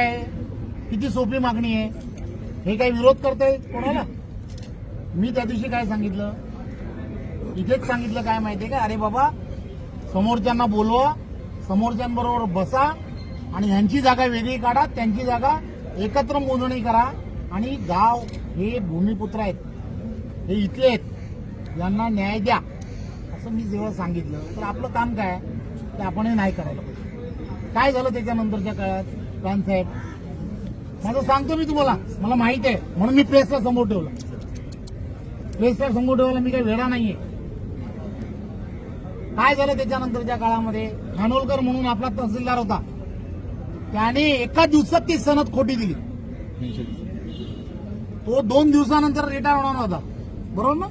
काय किती सोपी मागणी आहे? हे काही विरोध करताय कोणाला? मी त्या दिवशी काय सांगितलं? इथेच सांगितलं काय माहितीये का? अरे बाबा समोरच्यांना बोलवा समोरच्यांबरोबर बसा आणि ह्यांची जागा वेगळी काढा त्यांची जागा एकत्र मोजणी करा आणि गाव हे भूमिपुत्र आहेत. हे इथले आहेत. यांना न्याय द्या. असं मी जेव्हा सांगितलं तर आपलं काम काय ते आपण हे नाही करायला पाहिजे. काय झालं त्याच्यानंतरच्या काळात? साहेब. माझं सांगतो मी तुम्हाला. मला माहीत आहे. म्हणून मी प्रेसला समोर ठेवलं. प्रेसला समोर ठेवायला मी काही वेळा नाहीये. काय झालं त्याच्यानंतरच्या काळामध्ये? खानोलकर म्हणून आपला तहसीलदार होता. त्याने एका दिवसात ती सनद खोटी दिली. तो दोन दिवसानंतर रिटायर होणार होता. बरोबर ना?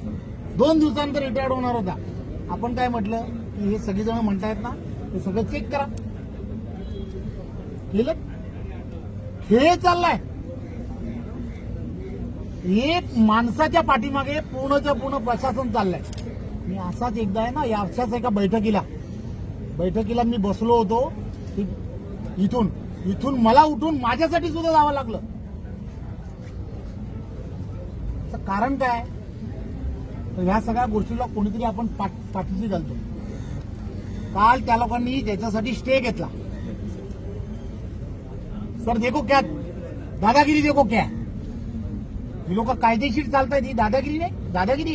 दोन दिवसानंतर रिटायर्ड होणार होता. आपण काय म्हटलं? की हे सगळेजण म्हणतायत ना? ते सगळं चेक करा. केलं हे चाललाय. एक माणसाच्या पाठीमागे पूर्णच्या पूर्ण प्रशासन चाललंय. मी असाच एकदा आहे ना या अशाच एका बैठकीला बैठकीला मी बसलो होतो इथून इथून मला उठून माझ्यासाठी सुद्धा जावं लागलं. कारण काय? ह्या सगळ्या गोष्टीला कोणीतरी आपण पाठीशी घालतो. काल त्या लोकांनी त्याच्यासाठी स्टे घेतला. सर देखो क्या? दादागिरी देखो क्या? ये लोग कायदेशीर चालता है दादागिरी नहीं दादागिरी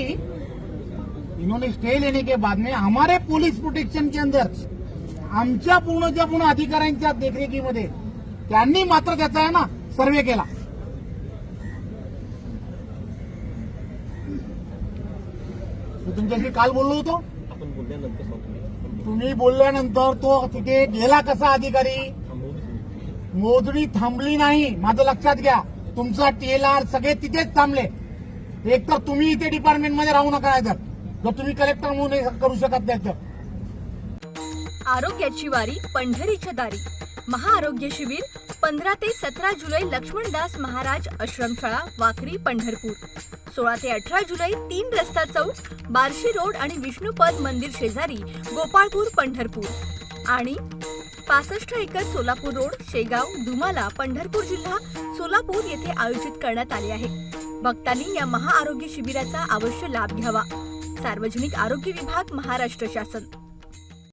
इन्होंने स्टे लेने के बाद में हमारे पोलीस प्रोटेक्शन के अंदर आमच्या पूर्णच्या पूर्ण अधिकाऱ्यांच्या देखरेखीमध्ये त्यांनी मात्र त्याचा आहे ना सर्वे केला. मी तुमच्याशी काल बोललो होतो. आपण बोलल्यानंतर सांगतो तुम्ही बोलल्यानंतर तो तिथे गेला कसा अधिकारी? मोजणी थांबली नाही. माझं लक्षात घ्या. तुमचा टीएलआर सगळे तिथेच थांबले. एक तर तुम्ही इथे डिपार्टमेंटमध्ये राहू नका तर जर तुम्ही कलेक्टर म्हणून करू शकत नाही तर. आरोग्याची वारी पंढरीच्या दारी. महाआरोग्य शिबिर पंधरा ते सतरा जुलै लक्ष्मणदास महाराज आश्रमशाळा वाखरी पंढरपूर. सोळा ते अठरा जुलै तीन रस्ता चौक बार्शी रोड आणि विष्णुपद मंदिर शेजारी गोपाळपूर पंढरपूर. आणि पासष्ट एकर सोलापूर रोड शेगाव धुमाला पंढरपूर जिल्हा सोलापूर येथे आयोजित करण्यात आले आहे. भक्तांनी या महाआरोग्य शिबिराचा अवश्य लाभ घ्यावा. सार्वजनिक आरोग्य विभाग महाराष्ट्र शासन.